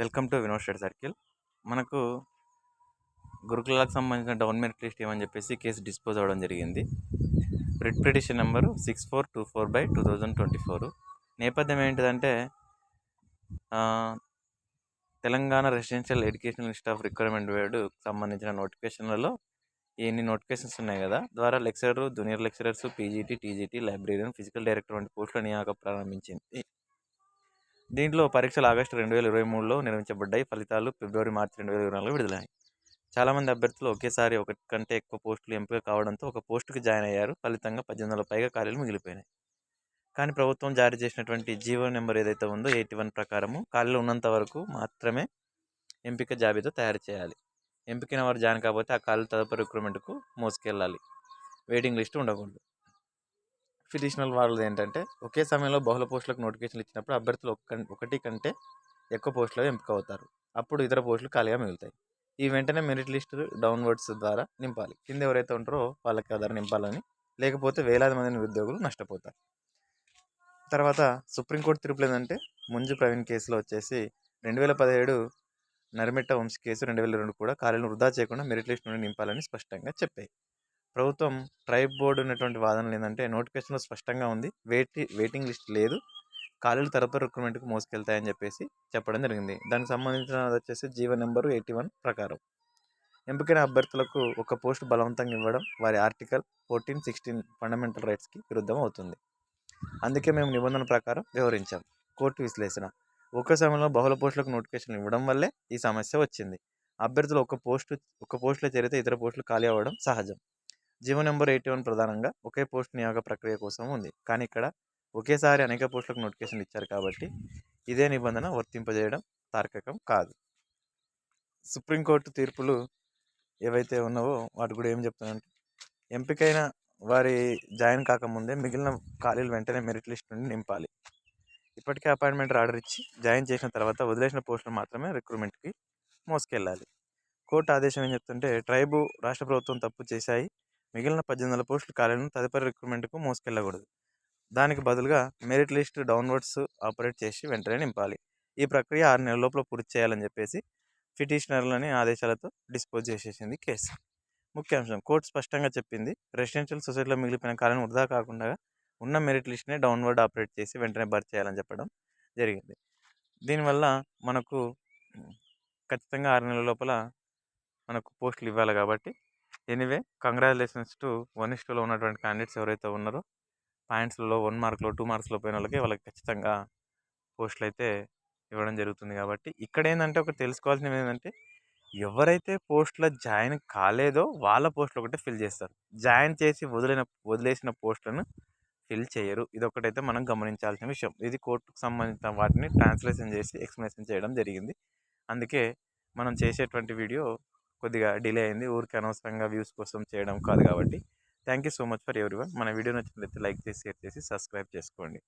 Welcome to Vinod circle. మనకు గురుకులాలకు సంబంధించిన down merit list ఏమని చెప్పేసి కేసు డిస్పోజ్ అవ్వడం జరిగింది. Writ petition number six four two four by two thousand twenty four. నేపథ్యం ఏంటిదంటే Telangana residential educational of requirement వేడు సంబంధించిన నోటిఫికేషన్లలో ఎన్ని నోటిఫికేషన్స్ ఉన్నాయి కదా ద్వారా lecturer junior lecturers PGT TGT లైబ్రరీని ఫిజికల్ డైరెక్టర్ వంటి పోస్టుల నియామకం ప్రారంభించింది. దీంట్లో పరీక్షలు ఆగస్టు రెండు వేల ఇరవై మూడులో నిర్వహించబడ్డాయి. ఫలితాలు ఫిబ్రవరి మార్చి రెండు వేల ఇరవై నాలుగులో విడుదలయ్యాయి. చాలామంది అభ్యర్థులు ఒకేసారి ఒకటి కంటే ఎక్కువ పోస్టులు ఎంపిక కావడంతో ఒక పోస్టుకి జాయిన్ అయ్యారు. ఫలితంగా పద్దెనిమిది వందల పైగా ఖాళీలు మిగిలిపోయినాయి. కానీ ప్రభుత్వం జారీ చేసినటువంటి జీవో నెంబర్ ఏదైతే ఉందో ఎయిటీ వన్ ప్రకారము ఖాళీలు ఉన్నంత వరకు మాత్రమే ఎంపిక జాబితా తయారు చేయాలి. ఎంపికైన వారు జాయిన్ కాకపోతే ఆ ఖాళీలు తదుపరి రిక్రూట్మెంట్కు మోసుకెళ్ళాలి. వెయిటింగ్ లిస్ట్ ఉండకూడదు. ఫిటిషనల్ వాళ్ళది ఏంటంటే ఒకే సమయంలో బహుళ పోస్టులకు నోటిఫికేషన్లు ఇచ్చినప్పుడు అభ్యర్థులు ఒక ఒకటి కంటే ఎక్కువ పోస్టులు ఎంపిక అవుతారు అప్పుడు ఇతర పోస్టులు ఖాళీగా మిగులుతాయి. ఈ వెంటనే మెరిట్ లిస్ట్ డౌన్వర్డ్స్ ద్వారా నింపాలి. కింద ఎవరైతే ఉంటారో వాళ్ళకి ఆధార నింపాలని లేకపోతే వేలాది మంది ఉద్యోగులు నష్టపోతారు. తర్వాత సుప్రీంకోర్టు తీర్పులు ఏంటంటే ముంజు ప్రవీణ్ కేసులో వచ్చేసి రెండు వేల పదిహేడు నరిమిట్ట వంశీ కేసు రెండు వేల రెండు కూడా ఖాళీలను వృధా చేయకుండా మెరిట్ లిస్ట్ నుండి నింపాలని స్పష్టంగా చెప్పాయి. ప్రభుత్వం ట్రైబ్ బోర్డు ఉన్నటువంటి వాదనలు ఏంటంటే నోటిఫికేషన్లో స్పష్టంగా ఉంది. వెయిటి వెయిటింగ్ లిస్ట్ లేదు. ఖాళీలు తదుపరి రిక్రూట్మెంట్కి మోసుకెళ్తాయని చెప్పేసి చెప్పడం జరిగింది. దానికి సంబంధించిన వచ్చేసి జీవో నెంబరు ఎయిటీ వన్ ప్రకారం. ఎంపికైన అభ్యర్థులకు ఒక పోస్ట్ బలవంతంగా ఇవ్వడం వారి ఆర్టికల్ ఫోర్టీన్ సిక్స్టీన్ ఫండమెంటల్ రైట్స్కి విరుద్ధం అవుతుంది. అందుకే మేము నిబంధన ప్రకారం వివరించాం కోర్టు విశ్లేషణ. ఒకే సమయంలో బహుళ పోస్టులకు నోటిఫికేషన్ ఇవ్వడం వల్లే ఈ సమస్య వచ్చింది. అభ్యర్థులు ఒక పోస్టు ఒక పోస్టులో చేరితే ఇతర పోస్టులు ఖాళీ అవ్వడం సహజం. జీవో నెంబర్ ఎయిటీ వన్ ప్రధానంగా ఒకే పోస్ట్ నియామక ప్రక్రియ కోసం ఉంది. కానీ ఇక్కడ ఒకేసారి అనేక పోస్టులకు నోటిఫికేషన్ ఇచ్చారు కాబట్టి ఇదే నిబంధన వర్తింపజేయడం తార్కికం కాదు. సుప్రీంకోర్టు తీర్పులు ఏవైతే ఉన్నావో వాటి కూడా ఏం చెప్తానంటే ఎంపికైన వారి జాయిన్ కాకముందే మిగిలిన ఖాళీలు వెంటనే మెరిట్ లిస్ట్ నుండి నింపాలి. ఇప్పటికే అపాయింట్మెంట్ ఆర్డర్ ఇచ్చి జాయిన్ చేసిన తర్వాత వదిలేసిన పోస్టులు మాత్రమే రిక్రూట్మెంట్కి మోసుకెళ్ళాలి. కోర్టు ఆదేశం ఏం చెప్తుంటే ట్రైబు రాష్ట్ర ప్రభుత్వం తప్పు చేశాయి. మిగిలిన పద్దెనిమిది వందల పోస్టుల ఖాళీలను తదుపరి రిక్రూట్మెంట్కు మోసుకెళ్ళకూడదు. దానికి బదులుగా మెరిట్ లిస్ట్ డౌన్వర్డ్స్ ఆపరేట్ చేసి వెంటనే నింపాలి. ఈ ప్రక్రియ ఆరు నెలల లోపల పూర్తి చేయాలని చెప్పేసి పిటిషనర్లని ఆదేశాలతో డిస్పోజ్ చేసేసింది కేసు. ముఖ్యాంశం కోర్టు స్పష్టంగా చెప్పింది రెసిడెన్షియల్ సొసైటీలో మిగిలిపోయిన ఖాళీని వృధా కాకుండా ఉన్న మెరిట్ లిస్ట్ని డౌన్వర్డ్ ఆపరేట్ చేసి వెంటనే భర్తీ చేయాలని చెప్పడం జరిగింది. దీనివల్ల మనకు ఖచ్చితంగా ఆరు నెలల లోపల మనకు పోస్టులు ఇవ్వాలి కాబట్టి ఎనీవే కంగ్రాచులేషన్స్ టు వన్ ఇస్టులో ఉన్నటువంటి క్యాండిడేట్స్ ఎవరైతే ఉన్నారో పాయింట్స్లో వన్ మార్క్లో టూ మార్క్స్లో పోయిన వాళ్ళకి వాళ్ళకి ఖచ్చితంగా పోస్టులు అయితే ఇవ్వడం జరుగుతుంది కాబట్టి ఇక్కడ ఏంటంటే ఒకటి తెలుసుకోవాల్సినవి ఏంటంటే ఎవరైతే పోస్టులో జాయిన్ కాలేదో వాళ్ళ పోస్టులు ఒకటే ఫిల్ చేస్తారు. జాయిన్ చేసి వదిలిన వదిలేసిన పోస్టులను ఫిల్ చేయరు. ఇది ఒకటైతే మనం గమనించాల్సిన విషయం. ఇది కోర్టుకు సంబంధించిన వాటిని ట్రాన్స్లేషన్ చేసి ఎక్స్ప్లెనేషన్ చేయడం జరిగింది. అందుకే మనం చేసేటువంటి వీడియో కొద్దిగా డిలే అయింది. ఊరికి అనవసరంగా వ్యూస్ కోసం చేయడం కాదు కాబట్టి. Thank you so much for ఎవరి మన వీడియో నచ్చినట్లయితే లైక్ చేసి షేర్ చేసి సబ్స్క్రైబ్ చేసుకోండి.